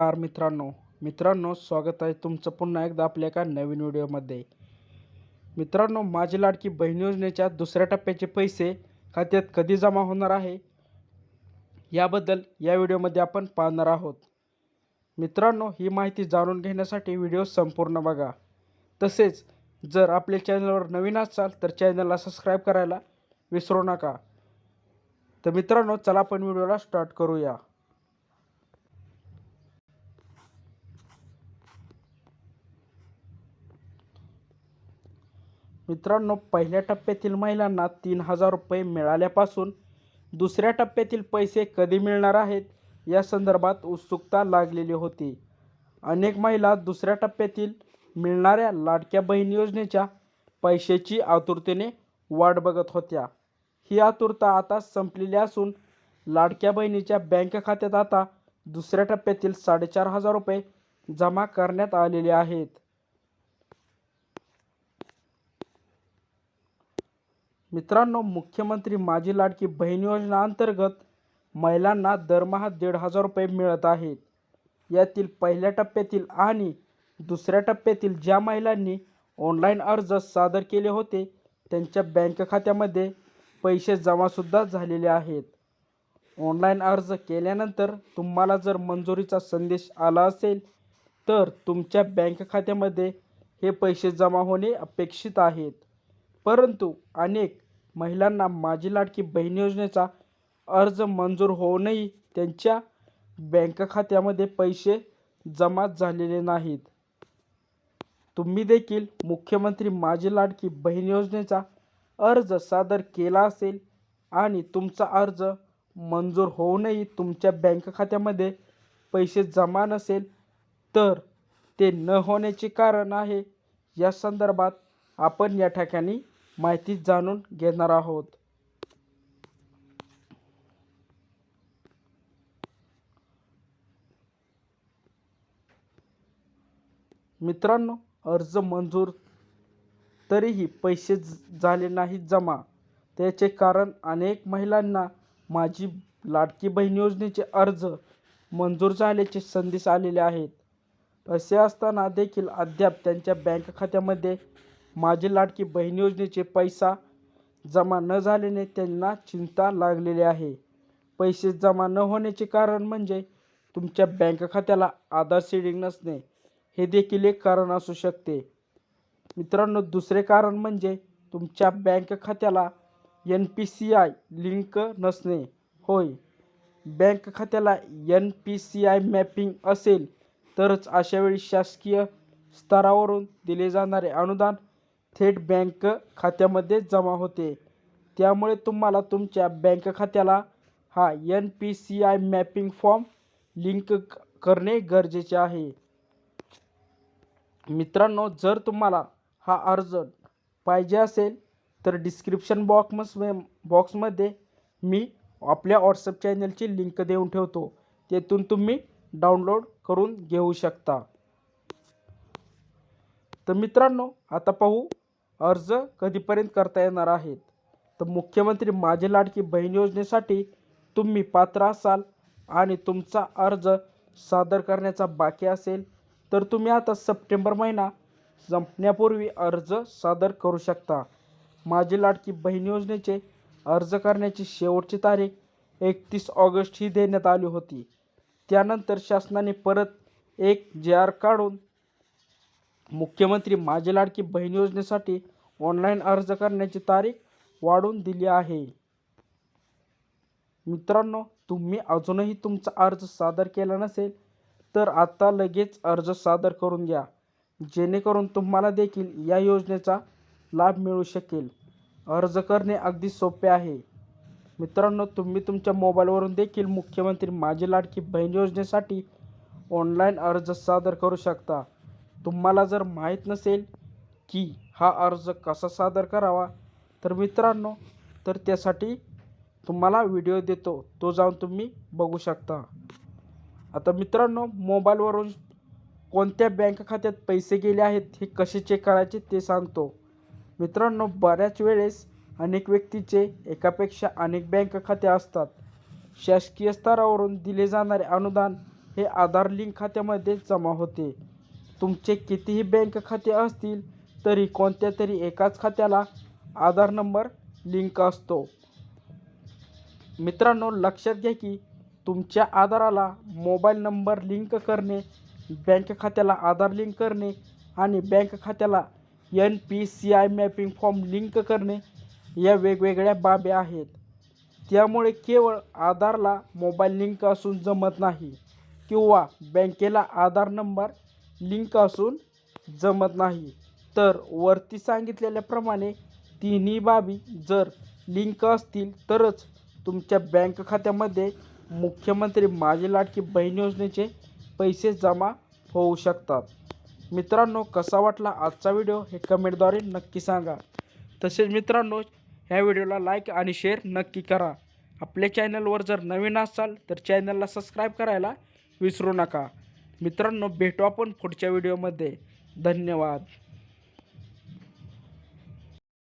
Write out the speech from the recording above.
नमस्कार मित्रांनो. मित्रांनो स्वागत आहे तुमचं पुन्हा एकदा आपल्या एका नवीन व्हिडिओमध्ये. मित्रांनो माझी लाडकी बहीण योजनेच्या दुसऱ्या टप्प्याचे पैसे खात्यात कधी जमा होणार आहे? याबद्दल या व्हिडिओमध्ये आपण पाहणार आहोत. मित्रांनो ही माहिती जाणून घेण्यासाठी व्हिडिओ संपूर्ण बघा. तसेच जर आपल्या चॅनलवर नवीन असाल तर चॅनलला सबस्क्राईब करायला विसरू नका. तर मित्रांनो चला आपण व्हिडिओला स्टार्ट करूया. मित्रांनो पहिल्या टप्प्यातील महिलांना तीन हजार रुपये मिळाल्यापासून दुसऱ्या टप्प्यातील पैसे कधी मिळणार आहेत या संदर्भात उत्सुकता लागलेली होती. अनेक महिला दुसऱ्या टप्प्यातील मिळणाऱ्या लाडक्या बहीण योजनेच्या पैशाची आतुरतेने वाट बघत होत्या. ही आतुरता आता संपलेली असून लाडक्या बहिणीच्या बँक खात्यात आता दुसऱ्या टप्प्यातील साडेचार हजार रुपये जमा करण्यात आलेले आहेत. मित्रांनो मुख्यमंत्री माझी लाडकी बहीण योजना अंतर्गत महिलांना दरमहा दीड हजार रुपये मिळत आहेत. यातील पहिल्या टप्प्यातील आणि दुसऱ्या टप्प्यातील ज्या महिलांनी ऑनलाईन अर्ज सादर केले होते त्यांच्या बँक खात्यामध्ये पैसे जमासुद्धा झालेले आहेत. ऑनलाईन अर्ज केल्यानंतर तुम्हाला जर मंजुरीचा संदेश आला असेल तर तुमच्या बँक खात्यामध्ये हे पैसे जमा होणे अपेक्षित आहेत. परंतु अनेक महिलांना माझी लाडकी बहीण योजनेचा अर्ज मंजूर होऊनही त्यांच्या बँक खात्यामध्ये पैसे जमा झालेले नाहीत. तुम्ही देखील मुख्यमंत्री माझी लाडकी बहीण योजनेचा अर्ज सादर केला असेल आणि तुमचा अर्ज मंजूर होऊनही तुमच्या बँक खात्यामध्ये पैसे जमा नसेल तर ते न होण्याचे कारण आहे. या संदर्भात आपण या ठिकाणी माहिती जाणून घेणार आहोत. मित्रांनो अर्ज मंजूर तरीही पैसे झाले नाहीत जमा. त्याचे कारण अनेक महिलांना माझी लाडकी बहीण योजनेचे अर्ज मंजूर झाल्याचे संदेश आलेले आहेत. असे असताना देखील अद्याप त्यांच्या बँक खात्यामध्ये माझी लाडकी बहीण योजनेचे पैसा जमा न झाल्याने त्यांना चिंता लागलेली आहे. पैसे जमा न होण्याचे कारण म्हणजे तुमच्या बँक खात्याला आधार सीडिंग नसणे. हे देखील एक कारण असू शकते. मित्रांनो दुसरे कारण म्हणजे तुमच्या बँक खात्याला N P C I link नसणे. होय बँक खात्याला N P C I mapping असेल तरच अशावेळी शासकीय स्तरावरून दिले जाणारे अनुदान थेट बँक खात्यामध्ये जमा होते. त्यामुळे तुम्हाला तुमच्या बँक खात्याला हा N P C I mapping form link करणे गरजेचे आहे. मित्रांनो जर तुम्हाला हा अर्ज पाहिजे असेल तर डिस्क्रिप्शन बॉक्स बॉक्समध्ये मी आपल्या व्हॉट्सअप चॅनलची लिंक देऊन ठेवतो. तेथून तुम्ही डाउनलोड करून घेऊ शकता. तर मित्रांनो आता पाहू अर्ज कधीपर्यंत करता येणार आहेत? तर मुख्यमंत्री माझी लाडकी बहीण योजनेसाठी तुम्ही पात्र असाल आणि तुमचा अर्ज सादर करण्याचा बाकी असेल तर तुम्ही आता सप्टेंबर महिना संपण्यापूर्वी अर्ज सादर करू शकता. माझी लाडकी बहीण योजनेचे अर्ज करण्याची शेवटची तारीख एकतीस ऑगस्ट ही देण्यात आली होती. त्यानंतर शासनाने परत एक जे आर काढून मुख्यमंत्री माझी लाडकी बहीण योजनेसाठी ऑनलाईन अर्ज करण्याची तारीख वाढवून दिली आहे. मित्रांनो तुम्ही अजूनही तुमचा अर्ज सादर केला नसेल तर आता लगेच अर्ज सादर करून घ्या. जेणेकरून तुम्हाला देखील या योजनेचा लाभ मिळू शकेल. अर्ज करणे अगदी सोपे आहे. मित्रांनो तुम्ही तुमच्या मोबाईलवरून देखील मुख्यमंत्री माझी लाडकी बहीण योजनेसाठी ऑनलाईन अर्ज सादर करू शकता. तुम्हाला जर माहीत नसेल की हा अर्ज कसा सादर करावा तर मित्रांनो तर त्यासाठी तुम्हाला व्हिडिओ देतो. तो जाऊन तुम्ही बघू शकता. आता मित्रांनो मोबाईलवरून कोणत्या बँक खात्यात पैसे गेले आहेत हे कसे चेक करायचे ते सांगतो. मित्रांनो बऱ्याच वेळेस अनेक व्यक्तीचे एकापेक्षा अनेक बँक खाते असतात. शासकीय स्तरावरून दिले जाणारे अनुदान हे आधार लिंक खात्यामध्ये जमा होते. तुमचे कितीही बँक खाते असतील तरी कोणत्या तरी एकाच खात्याला आधार नंबर लिंक असतो. मित्रांनो लक्षात घ्या की तुमच्या आधाराला मोबाईल नंबर लिंक करणे बँक खात्याला आधार लिंक करणे आणि बँक खात्याला N P C I mapping form link करणे या वेगवेगळ्या बाबी आहेत. त्यामुळे केवळ आधारला मोबाईल लिंक असून जमत नाही किंवा बँकेला आधार नंबर लिंक असून जमत नाही. तर वरती सांगितलेल्याप्रमाणे तिन्ही बाबी जर लिंक असतील तरच तुमच्या बँक खात्यामध्ये मुख्यमंत्री माझी लाडकी बहीण योजनेचे पैसे जमा होऊ शकतात. मित्रांनो कसा वाटला आजचा व्हिडिओ हे कमेंटद्वारे नक्की सांगा. तसेच मित्रांनो ह्या व्हिडिओला लाईक आणि शेअर नक्की करा. आपल्या चॅनलवर जर नवीन असाल तर चॅनलला सबस्क्राईब करायला विसरू नका. मित्रांनो भेटू आपण पुढच्या व्हिडिओमध्ये. धन्यवाद.